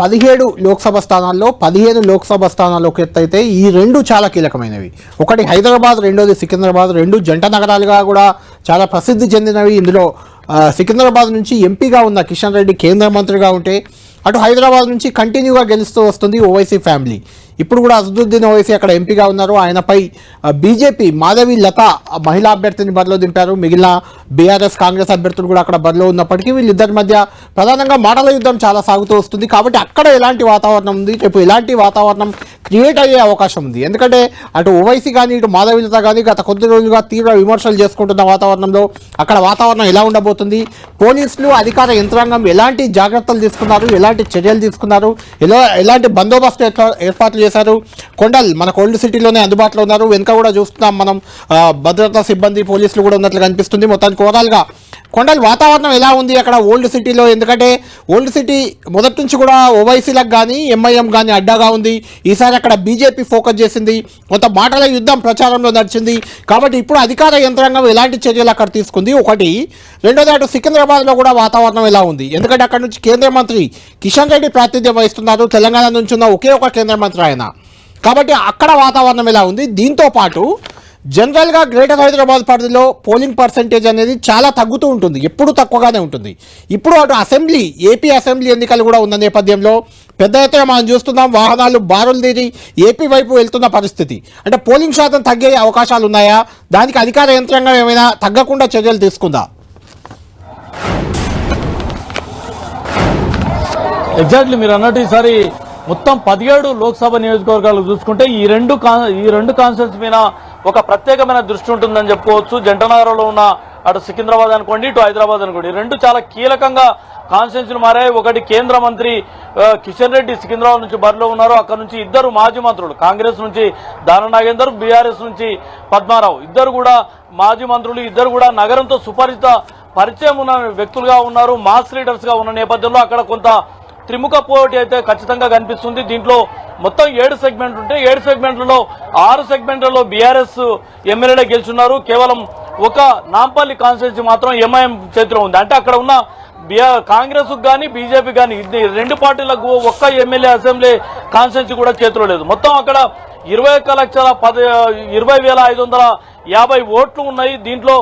పదిహేడు లోక్సభ స్థానాల్లో పదిహేను లోక్సభ స్థానాల్లోకి ఎత్తైతే ఈ రెండు చాలా కీలకమైనవి. ఒకటి హైదరాబాద్ రెండోది సికింద్రాబాద్ రెండు జంట నగరాలుగా కూడా చాలా ప్రసిద్ధి చెందినవి. ఇందులో సికింద్రాబాద్ నుంచి ఎంపీగా ఉన్న కిషన్ రెడ్డి కేంద్ర మంత్రిగా ఉంటే అటు హైదరాబాద్ నుంచి కంటిన్యూగా గెలుస్తూ వస్తుంది ఓవైసీ ఫ్యామిలీ. ఇప్పుడు కూడా అసదుద్దీన్ ఓవైసీ అక్కడ ఎంపీగా ఉన్నారు. ఆయనపై బీజేపీ మాధవి లత మహిళా అభ్యర్థిని బరిలో దింపారు. మిగిలిన బీఆర్ఎస్ కాంగ్రెస్ అభ్యర్థులు కూడా అక్కడ బరిలో ఉన్నప్పటికీ వీళ్ళిద్దరి మధ్య ప్రధానంగా మాటల యుద్ధం చాలా సాగుతూ వస్తుంది. కాబట్టి అక్కడ ఎలాంటి వాతావరణం ఉంది? రేపు ఎలాంటి వాతావరణం క్రియేట్ అయ్యే అవకాశం ఉంది? ఎందుకంటే అటు ఓవైసీ కానీ ఇటు మాధవి లత కానీ గత కొద్ది రోజులుగా తీవ్ర విమర్శలు చేసుకుంటున్న వాతావరణంలో అక్కడ వాతావరణం ఎలా ఉండబోతుంది? పోలీసులు అధికార యంత్రాంగం ఎలాంటి జాగ్రత్తలు తీసుకున్నారు? ఎలాంటి చర్యలు తీసుకున్నారు? ఎలా ఎలాంటి బందోబస్తు ఏర్పాట్లు చేశారు. కొండల్ మన కోల్డ్ సిటీలోనే అందుబాటులో ఉన్నారు. వెనుక కూడా చూస్తున్నాం మనం భద్రతా సిబ్బంది పోలీసులు కూడా ఉన్నట్లు కనిపిస్తుంది మొత్తానికి ఓవరాల్గా కొండల్ వాతావరణం ఎలా ఉంది అక్కడ ఓల్డ్ సిటీలో? ఎందుకంటే ఓల్డ్ సిటీ మొదటి నుంచి కూడా ఓవైసీలకు కానీ ఎంఐఎం కానీ అడ్డాగా ఉంది. ఈసారి అక్కడ బీజేపీ ఫోకస్ చేసింది. కొంత మాటల యుద్ధం ప్రచారంలో నడిచింది. కాబట్టి ఇప్పుడు అధికార యంత్రాంగం ఎలాంటి చర్యలు అక్కడ తీసుకుంది? ఒకటి రెండోది అటు సికింద్రాబాద్లో కూడా వాతావరణం ఎలా ఉంది? ఎందుకంటే అక్కడ నుంచి కేంద్ర మంత్రి కిషన్ రెడ్డి ప్రాతినిధ్యం వహిస్తున్నారు. తెలంగాణ నుంచి ఉన్న ఒకే ఒక కేంద్ర మంత్రి ఆయన. కాబట్టి అక్కడ వాతావరణం ఎలా ఉంది? దీంతో పాటు జనరల్గా గ్రేటర్ హైదరాబాద్ పరిధిలో పోలింగ్ పర్సంటేజ్ అనేది చాలా తగ్గుతూ ఉంటుంది. ఎప్పుడు తక్కువగానే ఉంటుంది. ఇప్పుడు అటు అసెంబ్లీ ఏపీ అసెంబ్లీ ఎన్నికలు కూడా ఉన్న నేపథ్యంలో పెద్ద ఎత్తున మనం చూస్తున్నాం వాహనాలు బారులు తీరి ఏపీ వైపు వెళ్తున్న పరిస్థితి. అంటే పోలింగ్ శాతం తగ్గే అవకాశాలు ఉన్నాయా? దానికి అధికార యంత్రాంగం ఏమైనా తగ్గకుండా చర్యలు తీసుకుందా? ఎగ్జాక్ట్లీ మీరు అన్నట్టు ఈసారి మొత్తం పదిహేడు లోక్సభ నియోజకవర్గాలు చూసుకుంటే ఈ రెండు కాన్ ఈ రెండు కాన్స్టిట్యూన్స్ మీద ఒక ప్రత్యేకమైన దృష్టి ఉంటుందని చెప్పుకోవచ్చు. జంటనగరంలో ఉన్న అటు సికింద్రాబాద్ అనుకోండి ఇటు హైదరాబాద్ అనుకోండి. రెండు చాలా కీలకంగా కాన్స్టిట్యూన్సీలు మారాయి. ఒకటి కేంద్ర మంత్రి కిషన్ రెడ్డి సికింద్రాబాద్ నుంచి బరిలో ఉన్నారు. అక్కడ నుంచి ఇద్దరు మాజీ మంత్రులు కాంగ్రెస్ నుంచి దాన నాగేందర్ బీఆర్ఎస్ నుంచి పద్మారావు. ఇద్దరు కూడా మాజీ మంత్రులు ఇద్దరు కూడా నగరంతో సుపరిచిత పరిచయం ఉన్న వ్యక్తులుగా ఉన్నారు. మాస్ లీడర్స్గా ఉన్న నేపథ్యంలో అక్కడ కొంత త్రిముఖ పోటీ అయితే ఖచ్చితంగా కనిపిస్తుంది. దీంట్లో మొత్తం ఏడు సెగ్మెంట్ ఉంటే ఏడు సెగ్మెంట్లలో ఆరు సెగ్మెంట్లలో బీఆర్ఎస్ ఎమ్మెల్యేలే గెలుచున్నారు. కేవలం ఒక నాంపల్లి కాన్స్టిట్యూన్సీ మాత్రం ఎంఐఎం చేతిలో ఉంది. అంటే అక్కడ ఉన్న బిఆర్ కాంగ్రెస్ కానీ బీజేపీ కానీ రెండు పార్టీలకు ఒక్క ఎమ్మెల్యే అసెంబ్లీ కాన్స్టిట్యూన్సీ కూడా చేతిలో లేదు. మొత్తం అక్కడ ఇరవై ఒక్క లక్షల పది ఇరవై వేల ఐదు వందల యాభై ఓట్లు ఉన్నాయి. దీంట్లో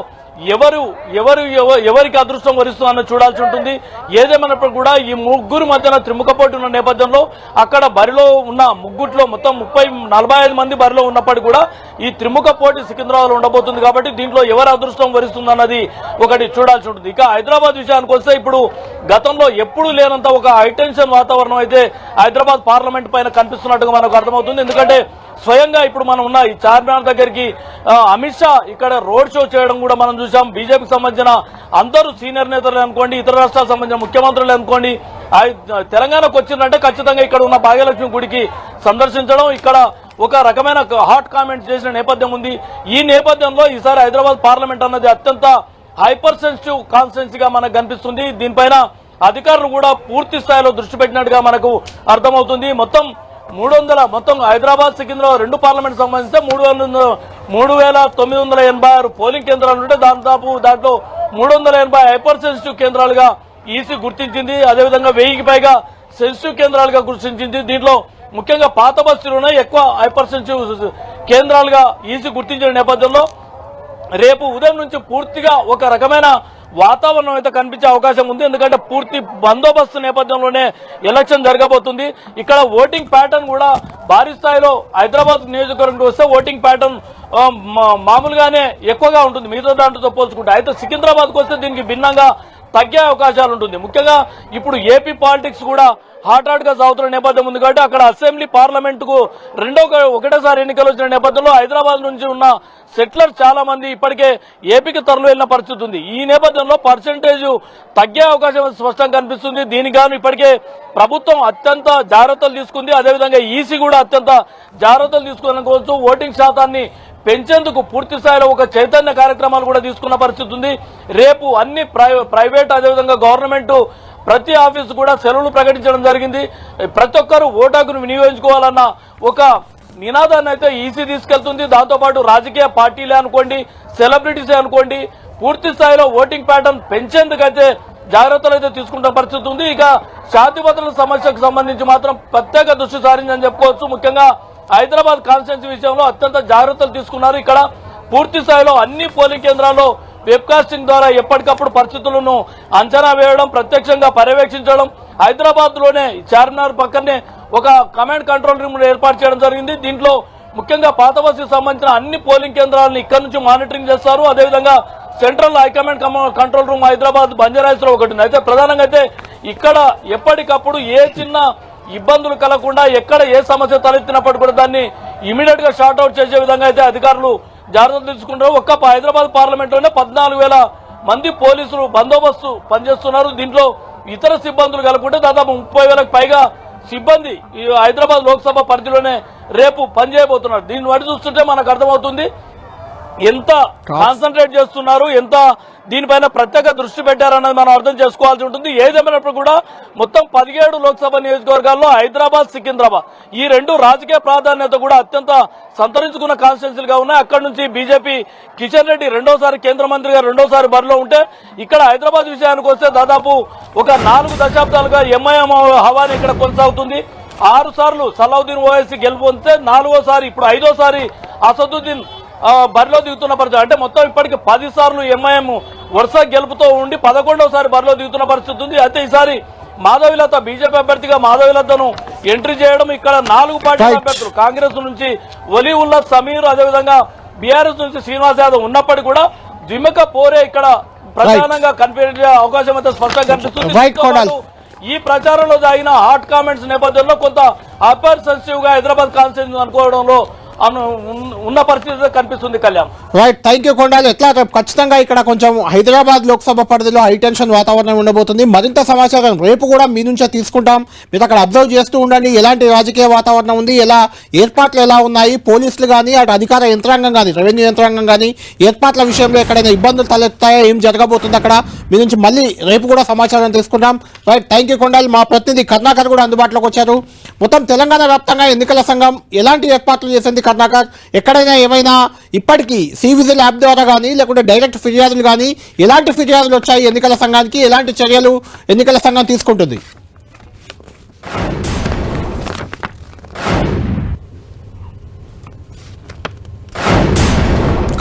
ఎవరు ఎవరు ఎవరికి అదృష్టం వరిస్తుందన్న చూడాల్సి ఉంటుంది. ఏదేమైనప్పుడు కూడా ఈ ముగ్గురు మధ్యన త్రిముఖ పోటీ ఉన్న నేపథ్యంలో అక్కడ బరిలో ఉన్న ముగ్గుట్లో మొత్తం ముప్పై నలభై ఐదు మంది బరిలో ఉన్నప్పటికీ కూడా ఈ త్రిముఖ పోటీ సికింద్రాబాద్ ఉండబోతుంది కాబట్టి దీంట్లో ఎవరు అదృష్టం వరిస్తుందన్నది ఒకటి చూడాల్సి ఉంటుంది. ఇక హైదరాబాద్ విషయానికి వస్తే ఇప్పుడు గతంలో ఎప్పుడూ లేనంత ఒక హైటెన్షన్ వాతావరణం అయితే హైదరాబాద్ పార్లమెంట్ పైన కనిపిస్తున్నట్టుగా మనకు అర్థమవుతుంది. ఎందుకంటే స్వయంగా ఇప్పుడు మనం ఉన్న ఈ చార్మినార్ దగ్గరికి అమిత్ షా ఇక్కడ రోడ్ షో చేయడం కూడా మనం చూసాం బీజేపీకి సంబంధించిన అందరూ సీనియర్ నేతలు అనుకోండి ఇతర రాష్ట్రాలకు సంబంధించిన ముఖ్యమంత్రులు అనుకోండి తెలంగాణకు వచ్చిందంటే ఖచ్చితంగా ఇక్కడ ఉన్న భాగ్యలక్ష్మి గుడికి సందర్శించడం. ఇక్కడ ఒక రకమైన హాట్ కామెంట్ చేసిన నేపథ్యం ఉంది. ఈ నేపథ్యంలో ఈసారి హైదరాబాద్ పార్లమెంట్ అన్నది అత్యంత హైపర్ సెన్సిటివ్ కాన్స్టిట్యున్సీగా మనకు కనిపిస్తుంది. దీనిపైన అధికారులు కూడా పూర్తి స్థాయిలో దృష్టి పెట్టినట్టుగా మనకు అర్థమవుతుంది. మొత్తం మూడు వందల మొత్తం హైదరాబాద్ సికింద్రాబాద్ రెండు పార్లమెంట్ సంబంధిస్తే మూడు వందల మూడు వేల తొమ్మిది వందల ఎనభై ఆరు పోలింగ్ కేంద్రాలు ఉంటే దాదాపు దాంట్లో మూడు వందల ఎనభై హైపర్ సెన్సిటివ్ కేంద్రాలుగా ఈసీ గుర్తించింది. అదేవిధంగా వెయ్యికి పైగా సెన్సిటివ్ కేంద్రాలుగా గుర్తించింది. దీంట్లో ముఖ్యంగా పాత బస్తీలోనే ఎక్కువ హైపర్ సెన్సిటివ్ కేంద్రాలుగా ఈసీ గుర్తించిన నేపథ్యంలో రేపు ఉదయం నుంచి పూర్తిగా ఒక రకమైన వాతావరణం అయితే కనిపించే అవకాశం ఉంది. ఎందుకంటే పూర్తి బందోబస్తు నేపథ్యంలోనే ఎలక్షన్ జరగబోతుంది. ఇక్కడ ఓటింగ్ ప్యాటర్న్ కూడా భారీ స్థాయిలో హైదరాబాద్ నియోజకవర్గంకి వస్తే ఓటింగ్ ప్యాటర్న్ మామూలుగానే ఎక్కువగా ఉంటుంది. మిగతా దాంట్లో పోల్చుకుంటే. అయితే సికింద్రాబాద్కి వస్తే దీనికి భిన్నంగా తగ్గే అవకాశాలు ఉంటుంది. ముఖ్యంగా ఇప్పుడు ఏపీ పాలిటిక్స్ కూడా హాట్ హాట్గా సాగుతున్న నేపథ్యం ఉంది కాబట్టి అక్కడ అసెంబ్లీ పార్లమెంట్కు రెండో ఒకటేసారి ఎన్నికలు వచ్చిన నేపథ్యంలో హైదరాబాద్ నుంచి ఉన్న సెటిలర్స్ చాలా మంది ఇప్పటికే ఏపీకి తరలి వెళ్ళిన పరిస్థితి ఉంది. ఈ నేపథ్యంలో పర్సంటేజ్ తగ్గే అవకాశం స్పష్టంగా కనిపిస్తుంది. దీనికి గాను ఇప్పటికే ప్రభుత్వం అత్యంత జాగ్రత్తలు తీసుకుంది. అదేవిధంగా ఈసీ కూడా అత్యంత జాగ్రత్తలు తీసుకోవాలనుకోవచ్చు ఓటింగ్ శాతాన్ని పెంచేందుకు పూర్తి స్థాయిలో ఒక చైతన్య కార్యక్రమాలు కూడా తీసుకున్న పరిస్థితి ఉంది. రేపు అన్ని ప్రై- ప్రైవేట్ అదేవిధంగా గవర్నమెంట్ ప్రతి ఆఫీసు కూడా సెలవులు ప్రకటించడం జరిగింది. ప్రతి ఒక్కరూ ఓటాకును వినియోగించుకోవాలన్న ఒక నినాదాన్ని అయితే ఈసీ తీసుకెళ్తుంది. దాంతోపాటు రాజకీయ పార్టీలే అనుకోండి సెలబ్రిటీసే అనుకోండి పూర్తి స్థాయిలో ఓటింగ్ ప్యాటర్న్ పెంచేందుకైతే జాగ్రత్తలు అయితే తీసుకుంటున్న పరిస్థితి ఉంది. ఇక శాంతి భద్రతల సమస్యకు సంబంధించి మాత్రం ప్రత్యేక దృష్టి సారిందని చెప్పుకోవచ్చు. ముఖ్యంగా హైదరాబాద్ కాన్స్టిట్యున్సీ విషయంలో అత్యంత జాగ్రత్తలు తీసుకున్నారు. ఇక్కడ పూర్తి స్థాయిలో అన్ని పోలింగ్ కేంద్రాల్లో వెబ్కాస్టింగ్ ద్వారా ఎప్పటికప్పుడు పరిస్థితులను అంచనా వేయడం ప్రత్యక్షంగా పర్యవేక్షించడం హైదరాబాద్లోనే చార్మినార్ పక్కనే ఒక కమాండ్ కంట్రోల్ రూమ్ ఏర్పాటు చేయడం జరిగింది. దీంట్లో ముఖ్యంగా పాత సంబంధించిన అన్ని పోలింగ్ కేంద్రాలను ఇక్కడ నుంచి మానిటరింగ్ చేస్తారు. అదేవిధంగా central high command control room Hyderabad బంజారాయిస్లో ఒకటి అయితే ప్రధానంగా అయితే ఇక్కడ ఎప్పటికప్పుడు ఏ చిన్న ఇబ్బందులు కలగకుండా ఎక్కడ ఏ సమస్య తలెత్తినప్పటికీ కూడా దాన్ని ఇమీడియట్గా షార్ట్అవుట్ చేసే విధంగా అయితే అధికారులు జాగ్రత్తలు తీసుకుంటారు. ఒక్క హైదరాబాద్ పార్లమెంట్లోనే పద్నాలుగు వేల మంది పోలీసులు బందోబస్తు పనిచేస్తున్నారు. దీంట్లో ఇతర సిబ్బందులు కలుపుకుంటే దాదాపు ముప్పై వేలకు పైగా సిబ్బంది ఈ హైదరాబాద్ లోక్సభ పరిధిలోనే రేపు పనిచేయబోతున్నారు. దీన్ని బట్టి చూస్తుంటే మనకు అర్థమవుతుంది ఎంత కాన్సన్ట్రేట్ చేస్తున్నారు ఎంత దీనిపైన ప్రత్యేక దృష్టి పెట్టారన్నది మనం అర్థం చేసుకోవాల్సి ఉంటుంది. ఏదేమైనప్పుడు కూడా మొత్తం పదిహేడు లోక్సభ నియోజకవర్గాల్లో హైదరాబాద్ సికింద్రాబాద్ ఈ రెండు రాజకీయ ప్రాధాన్యత కూడా అత్యంత సంతరించుకున్న కాన్స్టిట్యున్సీలుగా ఉన్నాయి. అక్కడి నుంచి బీజేపీ కిషన్ రెడ్డి రెండోసారి కేంద్ర మంత్రిగా రెండోసారి బరిలో ఉంటే ఇక్కడ హైదరాబాద్ విషయానికి వస్తే దాదాపు ఒక నాలుగు దశాబ్దాలుగా ఎంఐఎం హవాని ఇక్కడ కొనసాగుతుంది. ఆరు సార్లు సలావుద్దీన్ ఓవైసీ గెలుపొందితే నాలుగోసారి ఇప్పుడు ఐదోసారి అసదుద్దీన్ బరిలో దిగుతున్న పరిస్థితి. అంటే మొత్తం ఇప్పటికి పది సార్లు ఎంఐఎం వరుస గెలుపుతో ఉండి పదకొండవసారి బరిలో దిగుతున్న పరిస్థితి ఉంది. అయితే ఈసారి మాధవిలత బీజేపీ అభ్యర్థిగా మాధవిలతను ఎంట్రీ చేయడం ఇక్కడ నాలుగు పార్టీల. అభ్యర్థులు. కాంగ్రెస్ నుంచి వలీ ఉల్లా సమీర్ అదేవిధంగా బీఆర్ఎస్ నుంచి శ్రీనివాస్ యాదవ్ ఉన్నప్పటికీ కూడా ద్విముఖ పోరే ఇక్కడ ప్రధానంగా కనిపించే అవకాశం అయితే స్పష్టంగా కనిపిస్తుంది. ఈ ప్రచారంలో జరిగిన హాట్ కామెంట్స్ నేపథ్యంలో కొంత అపర్ సెన్సిటివ్గా హైదరాబాద్ కాన్స్టిట్యూన్సీ అనుకోవడంలో అను- ఉన్న- ఉన్న పరిస్థితి కనిపిస్తుంది కళ్యాణ్. రైట్ థ్యాంక్ యూ కొండాలి ఎట్లా రేపు ఖచ్చితంగా ఇక్కడ కొంచెం హైదరాబాద్ లోక్సభ పరిధిలో హైటెన్షన్ వాతావరణం ఉండబోతుంది. మరింత సమాచారం రేపు కూడా మీ నుంచే తీసుకుంటాం. మీరు అక్కడ అబ్జర్వ్ చేస్తూ ఉండండి. ఎలాంటి రాజకీయ వాతావరణం ఉంది? ఎలా ఏర్పాట్లు ఎలా ఉన్నాయి? పోలీసులు కానీ అటు అధికార యంత్రాంగం కానీ రెవెన్యూ యంత్రాంగం కానీ ఏర్పాట్ల విషయంలో ఎక్కడైనా ఇబ్బందులు తలెత్తాయో? ఏం జరగబోతుంది అక్కడ? మీ నుంచి మళ్ళీ రేపు కూడా సమాచారం తీసుకుంటాం రైట్ థ్యాంక్ యూ కొండాలి మా ప్రతినిధి కర్ణాకర్ కూడా అందుబాటులోకి వచ్చారు. మొత్తం తెలంగాణ వ్యాప్తంగా ఎన్నికల సంఘం ఎలాంటి ఏర్పాట్లు చేసింది? కర్ణాకర్ ఎక్కడైనా ఏమైనా ఇప్పటికీ సి విజిల్ యాప్ ద్వారా కానీ లేకుంటే డైరెక్ట్ ఫిర్యాదులు కానీ ఎలాంటి ఫిర్యాదులు వచ్చాయి? ఎన్నికల సంఘానికి ఎలాంటి చర్యలు ఎన్నికల సంఘం తీసుకుంటుంది?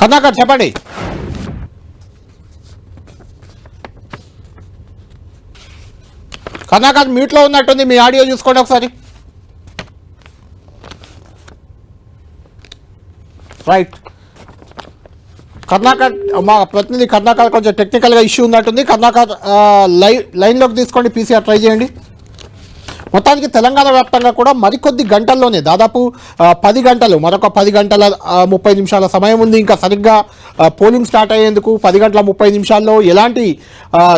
కర్ణాకర్ చెప్పండి. కర్ణాకర్ మ్యూట్లో ఉన్నట్టుంది మీ ఆడియో చూసుకోండి ఒకసారి. రైట్ కర్ణాకర్ మా ప్రతినిధి కర్ణాకర్ కొంచెం టెక్నికల్గా ఇష్యూ ఉన్నట్టుంది. కర్ణాకర్ లైన్ లైన్లోకి తీసుకోండి పీసీఆర్ ట్రై చేయండి. మొత్తానికి తెలంగాణ వ్యాప్తంగా కూడా మరికొద్ది గంటల్లోనే దాదాపు పది గంటలు మరొక పది గంటల ముప్పై నిమిషాల సమయం ఉంది. ఇంకా సరిగ్గా పోలింగ్ స్టార్ట్ అయ్యేందుకు పది గంటల ముప్పై నిమిషాల్లో ఎలాంటి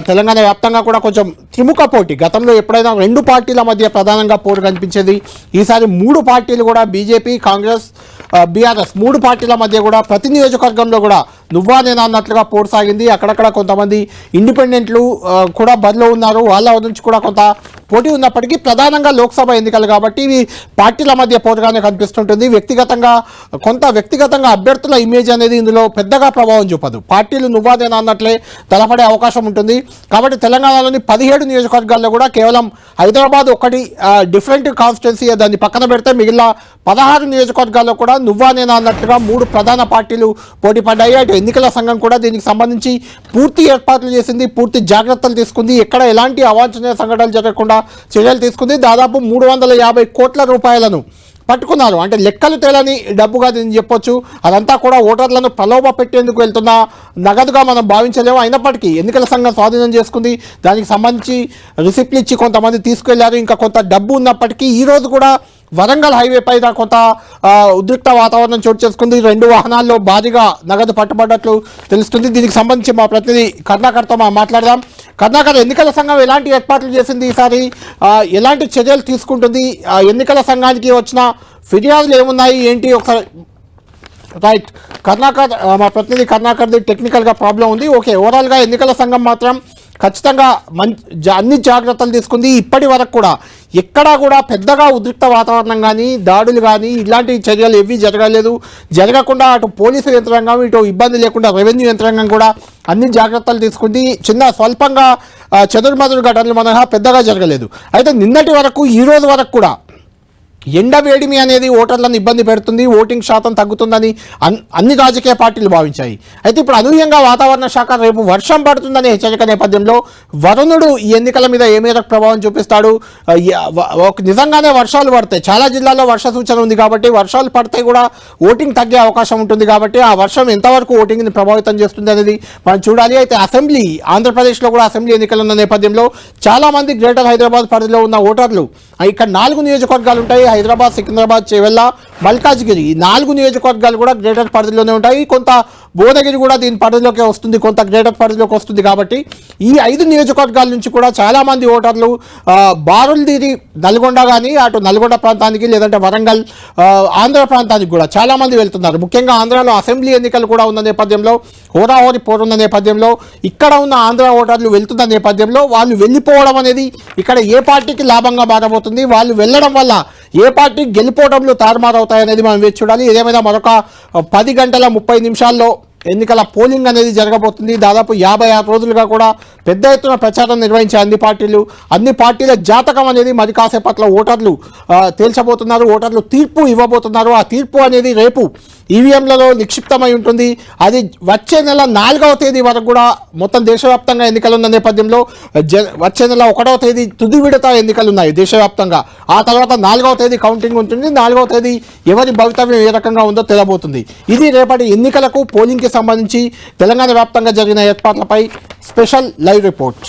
తెలంగాణ వ్యాప్తంగా కూడా కొంచెం త్రిముఖ పోటీ గతంలో ఎప్పుడైనా రెండు పార్టీల మధ్య ప్రధానంగా పోరు కనిపించేది. ఈసారి మూడు పార్టీలు కూడా బీజేపీ కాంగ్రెస్ బీఆర్ఎస్ మూడు పార్టీల మధ్య కూడా ప్రతి నియోజకవర్గంలో కూడా నువ్వా నేనా అన్నట్లుగా పోరు సాగింది అక్కడక్కడ కొంతమంది ఇండిపెండెంట్లు కూడా బరిలో ఉన్నారు. వాళ్ళ నుంచి కూడా కొంత పోటీ ఉన్నప్పటికీ ప్రధానంగా లోక్సభ ఎన్నికలు కాబట్టి ఇవి పార్టీల మధ్య పోరుగానే కనిపిస్తుంటుంది. వ్యక్తిగతంగా కొంత వ్యక్తిగతంగా అభ్యర్థుల ఇమేజ్ అనేది ఇందులో పెద్దగా ప్రభావం చూపదు. పార్టీలు నువ్వాదేనా అన్నట్లే తలపడే అవకాశం ఉంటుంది. కాబట్టి తెలంగాణలోని పదిహేడు నియోజకవర్గాల్లో కూడా కేవలం హైదరాబాద్ ఒకటి డిఫరెంట్ కాన్స్టిట్యున్సీ దాన్ని పక్కన పెడితే మిగిలిన పదహారు నియోజకవర్గాల్లో కూడా నువ్వా నేనా అన్నట్టుగా మూడు ప్రధాన పార్టీలు పోటీ పడ్డాయి. అటు ఎన్నికల సంఘం కూడా దీనికి సంబంధించి పూర్తి ఏర్పాట్లు చేసింది పూర్తి జాగ్రత్తలు తీసుకుంది. ఎక్కడ ఎలాంటి అవాంఛనీయ సంఘటనలు జరగకుండా చర్యలు తీసుకుంది. దాదాపు మూడు వందల యాభై కోట్ల రూపాయలను పట్టుకున్నారు. అంటే లెక్కలు తేలని డబ్బుగా దీన్ని చెప్పొచ్చు. అదంతా కూడా ఓటర్లను ప్రలోభ పెట్టేందుకు వెళ్తున్న నగదుగా మనం భావించలేము. అయినప్పటికీ ఎన్నికల సంఘం స్వాధీనం చేసుకుంది. దానికి సంబంధించి రిసిప్ట్లు ఇచ్చి కొంతమంది తీసుకెళ్ళారు. ఇంకా కొంత డబ్బు ఉన్నప్పటికీ ఈరోజు కూడా వరంగల్ హైవే పైన కొంత ఉద్రిక్త వాతావరణం చోటు చేసుకుంది. రెండు వాహనాల్లో భారీగా నగదు పట్టుబడ్డట్లు తెలుస్తుంది. దీనికి సంబంధించి మా ప్రతినిధి కర్ణాకర్తో మనం మాట్లాడదాం. కర్ణాకర్ ఎన్నికల సంఘం ఎలాంటి ఏర్పాట్లు చేసింది ఈసారి? ఎలాంటి చర్యలు తీసుకుంటుంది? ఎన్నికల సంఘానికి వచ్చిన ఫిర్యాదులు ఏమున్నాయి? ఏంటి ఒకసారి? రైట్. కర్ణాకర్ మా ప్రతినిధి కర్ణాకర్ది టెక్నికల్గా ప్రాబ్లం ఉంది. ఓకే ఓవరాల్గా ఎన్నికల సంఘం మాత్రం ఖచ్చితంగా మంచి అన్ని జాగ్రత్తలు తీసుకుంది. ఇప్పటి వరకు కూడా ఎక్కడా కూడా పెద్దగా ఉద్రిక్త వాతావరణం కానీ దాడులు కానీ ఇలాంటి చర్యలు ఏవి జరగలేదు. జరగకుండా అటు పోలీసు యంత్రాంగం ఇటు ఇబ్బంది లేకుండా రెవెన్యూ యంత్రాంగం కూడా అన్ని జాగ్రత్తలు తీసుకుంది. చిన్న స్వల్పంగా ఆ, చెదురుమదురు ఘటనలు మనహా పెద్దగా జరగలేదు. అయితే నిన్నటి వరకు ఈ రోజు వరకు కూడా ఎండ వేడిమి అనేది ఓటర్లను ఇబ్బంది పెడుతుంది ఓటింగ్ శాతం తగ్గుతుందని అన్- అన్ని రాజకీయ పార్టీలు భావించాయి. అయితే ఇప్పుడు అనూహ్యంగా వాతావరణ శాఖ రేపు వర్షం పడుతుందనే హెచ్చరిక నేపథ్యంలో వరుణుడు ఈ ఎన్నికల మీద ఏ మేరకు ప్రభావం చూపిస్తాడు? నిజంగానే వర్షాలు పడతాయి చాలా జిల్లాల్లో వర్ష సూచన ఉంది కాబట్టి వర్షాలు పడితే కూడా ఓటింగ్ తగ్గే అవకాశం ఉంటుంది కాబట్టి ఆ వర్షం ఎంతవరకు ఓటింగ్ని ప్రభావితం చేస్తుంది అనేది మనం చూడాలి. అయితే అసెంబ్లీ ఆంధ్రప్రదేశ్లో కూడా అసెంబ్లీ ఎన్నికలు ఉన్న నేపథ్యంలో చాలామంది గ్రేటర్ హైదరాబాద్ పరిధిలో ఉన్న ఓటర్లు ఇక్కడ నాలుగు నియోజకవర్గాలు ఉంటాయి. హైదరాబాద్ సికింద్రాబాద్ చేవెళ్ళ మల్కాజ్గిరి ఈ నాలుగు నియోజకవర్గాలు కూడా గ్రేటర్ పరిధిలోనే ఉంటాయి. కొంత భువనగిరి కూడా దీని పరిధిలోకి వస్తుంది కొంత గ్రేటర్ పరిధిలోకి వస్తుంది కాబట్టి ఈ ఐదు నియోజకవర్గాల నుంచి కూడా చాలామంది ఓటర్లు ఆ, బారులు తీరి నల్గొండ కానీ అటు నల్గొండ ప్రాంతానికి లేదంటే వరంగల్ ఆంధ్ర ప్రాంతానికి కూడా చాలామంది వెళ్తున్నారు. ముఖ్యంగా ఆంధ్రాలో అసెంబ్లీ ఎన్నికలు కూడా ఉన్న నేపథ్యంలో హోరాహోరి పోరున్న నేపథ్యంలో ఇక్కడ ఉన్న ఆంధ్ర ఓటర్లు వెళ్తున్న నేపథ్యంలో వాళ్ళు వెళ్ళిపోవడం అనేది ఇక్కడ ఏ పార్టీకి లాభంగా మారబోతుంది? వాళ్ళు వెళ్ళడం వల్ల ఏ పార్టీ గెలిపోవడంలో తారుమారవుతాయనేది మనం వేచి చూడాలి. ఏదేమైనా మరొక పది గంటల ముప్పై నిమిషాల్లో ఎన్నికల పోలింగ్ అనేది జరగబోతుంది. దాదాపు యాభై ఆరు రోజులుగా కూడా పెద్ద ఎత్తున ప్రచారం నిర్వహించే అన్ని పార్టీలు అన్ని పార్టీల జాతకం అనేది మరి కాసేపట్లో ఓటర్లు తేల్చబోతున్నారు ఓటర్లు తీర్పు ఇవ్వబోతున్నారు. ఆ తీర్పు అనేది రేపు ఈవీఎంలలో నిక్షిప్తమై ఉంటుంది. అది వచ్చే నెల నాలుగవ తేదీ వరకు కూడా మొత్తం దేశవ్యాప్తంగా ఎన్నికలు ఉన్న నేపథ్యంలో జ వచ్చే నెల ఒకటవ తేదీ తుది విడత ఎన్నికలు ఉన్నాయి దేశవ్యాప్తంగా. ఆ తర్వాత నాలుగవ తేదీ కౌంటింగ్ ఉంటుంది. నాలుగవ తేదీ ఎవరి భవితవ్యం ఏ రకంగా ఉందో తెలబోతుంది. ఇది రేపటి ఎన్నికలకు పోలింగ్కి సంబంధించి తెలంగాణ వ్యాప్తంగా జరిగిన ఏర్పాట్లపై స్పెషల్ లైవ్ రిపోర్ట్.